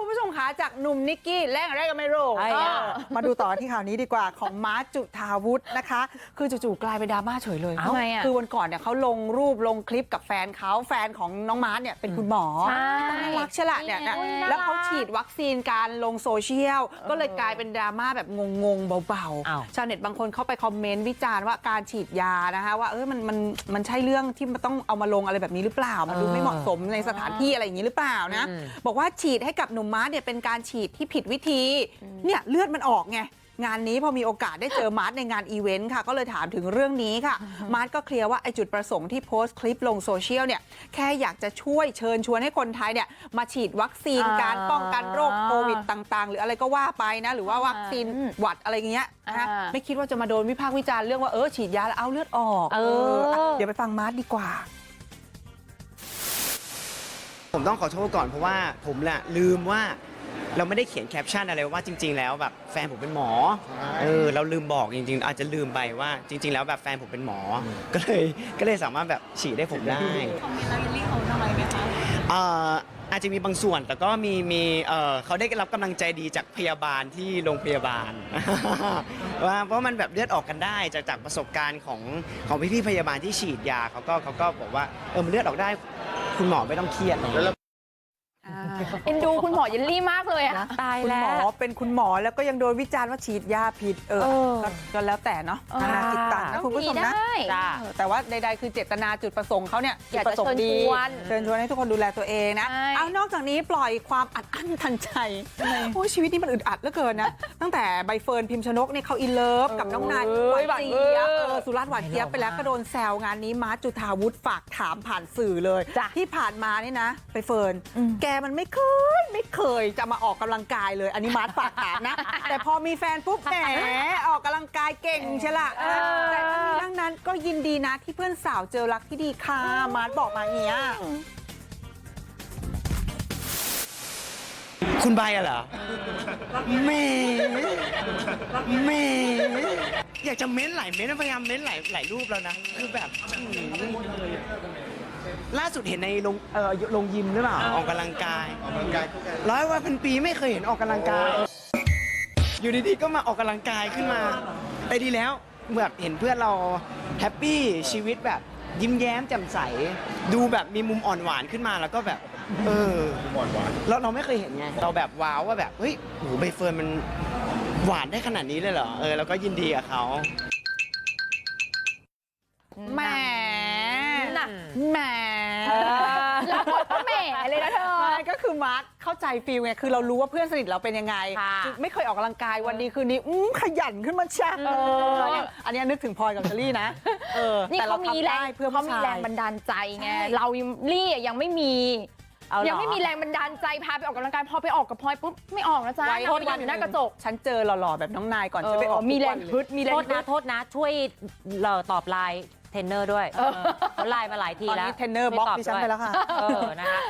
คุณผู้ชมคะจากหนุ่มนิกกี้แรงอะไรก็ไม่รู้ไอ้เออะอมาดูต่อที่ข่าวนี้ดีกว่าของมาร์ทจุธาวุฒินะคะ คือจู่ๆกลายเป็นดราม่าเฉยเลยเอ้าทำไมอะคือวันก่อนเนี่ยเขาลงรูปลงคลิปกับแฟนเขาแฟนของน้องมาร์ทเนี่ยเป็นคุณหมอใช่น่ารักใช่ละเนี่ยนะอุ๊ยน่ารัก แล้วเขาฉีดวัคซีนการลงโซเชียล ก็เลยกลายเป็นดราม่าแบบงงๆเบาอ้าว ๆ ชาวเน็ตบางคนเข้าไปคอมเมนต์วิจารณ์ว่าการฉีดยานะคะว่าเออมันมันมันใช่เรื่องที่มันต้องเอามาลงอะไรแบบนี้หรือเปล่ามันดูไม่เหมาะสมในสถานที่อะไรอย่างนี้หรือเปล่านะอืมบอกว่าฉีดให้กับหนุ่มมาร์ทเนี่ยเป็นการฉีดที่ผิดวิธีเนี่ยเลือดมันออกไงงานนี้พอมีโอกาสได้เจอมาร์ทในงานอีเวนต์ค่ะก็เลยถามถึงเรื่องนี้ค่ะ มาร์ทก็เคลียร์ว่าไอจุดประสงค์ที่โพสต์คลิปลงโซเชียลเนี่ยแค่อยากจะช่วยเชิญชวนให้คนไทยเนี่ยมาฉีดวัคซีนอ่าการป้องกันโรคโควิดต่าง ๆ หรืออะไรก็ว่าไปนะหรือว่าวัคซีนอืมหวัดอะไรอย่างเงี้ยนะคะอ่าไม่คิดว่าจะมาโดนวิพากษ์วิจารณ์เรื่องว่าเออฉีดยาแล้วเอาเลือดออกเอออะเดี๋ยวไปฟังมาร์ทดีกว่า ผมต้องขอโทษก่อนเพราะว่าผมแหละลืมว่าเราไม่ได้เขียนแคปชั่นอะไรว่าจริง ๆ แล้วแบบแฟนผมเป็นหมอเออเราลืมบอกจริง ๆ อาจจะลืมไปว่าจริง ๆ แล้วแบบแฟนผมเป็นหมอ ก็เลยก็เลยสามารถแบบฉีดได้ผมได้เอ่ออาจจะมีบางส่วน แต่ก็มีมีเอ่อเขาได้รับกำลังใจดีจากพยาบาลที่โรงพยาบาล ว่าเพราะมันแบบเลือดออกกันได้จากจากประสบการณ์ของของพี่ๆพยาบาลที่ฉีดยาเขาก็เขาก็บอกว่าเออมันเลือดออกได้ คุณหมอไม่ต้องเครียดอะไรอย่างเงี้ย เอ็นดูคุณหมอเยลลี่มากเลยอะตายคุณแล้หมอว เป็นคุณหมอแล้วก็ยังโดนวิจารณ์ว่าฉีดยาผิดเออเออ ก็ก็แล้วแต่เนาะเออนานาจิตตังนะคุณผู้ชมนะได้จ้าเออแต่ว่าใดๆ คือเจตนาจุดประสงค์เขาเนี่ยอยากจุดประสงค์ดีจะเชิญชวนเชิญชวนให้ทุกคนดูแลตัวเองนะ ใช่ เอานอกจากนี้ปล่อยความอัดอั้นทันใจโอ้ยชีวิตนี้มันอึดอัดเหลือเกินนะ ตั้งแต่ใบเฟิร์นพิมชนกเนี่ยเขาอินเลิฟกับน้องนายเออหวานเจี๊ยบเออเออสุรัตน์หวานเจี๊ยบไปแล้วก็โดนแซวงานนี้มาร์ทจุธาวุฒิฝากถามผ่านสื่อเลยจ้ะที่ผ่านมานี่นะใบเฟิร์นอืมแกมันไม่เคยไม่เคยจะมาออกกำลังกายเลย อันนี้มาร์ทฝากถามนะ แต่พอมีแฟนปุ๊บแหมออกกำลังกายเก่งใช่ละนะแต่ทั้งนี้ทั้งนั้นก็ยินดีนะที่เพื่อนสาวเจอรักที่ดีค่ะมาร์ทบอกมาอย่างเงี้ยคุณใบอะเหรอแม่แม่อยากจะเม้นหลายเม้นพยายามเม้นหลายหลายรูปแล้วนะ คือแบบอื้อหือ ล่าสุดเห็นในลงเอ่อลงยิมหรือเปล่าออกกำลังกายร้อยว่าเป็นปีไม่เคยเห็นออกกำลังกาย อยู่ดีๆก็มาออกกำลังกายขึ้นมาแต่ดีแล้วแบบเห็นเพื่อนเราแฮปปี้ชีวิตแบบยิ้มแย้มแจ่มใส ดูแบบมีมุมอ่อนหวานขึ้นมาแล้วก็แบบ เออแล้วเราไม่เคยเห็นไงเราแบบว้าวว่าแบบเฮ้ยโหใบเฟิร์นมันหวานได้ขนาดนี้เลยเหรอเออแล้วก็ยินดีกับเขา แหมน่ะ แหมแล้วก็แหมเลยนะเธอ ไม่ก็คือมาร์ทเข้าใจฟีลไงคือเรารู้ว่าเพื่อนสนิทเราเป็นยังไงค่ะคือไม่เคยออกกำลังกายวันนี้คืนนี้อื้อขยันขึ้นมาแช่เออเนี่ยอันนี้นึกถึงพลอยกับเชอรี่นะเออนี่แต่เขามีแรงทำได้เพื่อเขาผู้มีชายแรงบันดาลใจไง ใช่ เรายังลี่อะยังไม่มี เอาเหรอ ยังไม่มีแรงบันดาลใจพาไปออกกำลังกายพอไปออกกับพลอยปุ๊บไม่ออกนะจ๊ะไว้นางไปยืนอยู่หน้ากระจก ฉันเจอหล่อๆแบบน้องนายก่อนจะไปออกมีแรงทุกวันเลย ฮึดมีแรงโทษฮึนะด โทษนะช่วยเราตอบไลน์ เทรนเนอร์ด้วยเขาไลน์มาหลายทีตอนแล้วนี้เทรนเนอร์บล็อกช่วยดิฉันไปแล้วค่ะเออนะคะ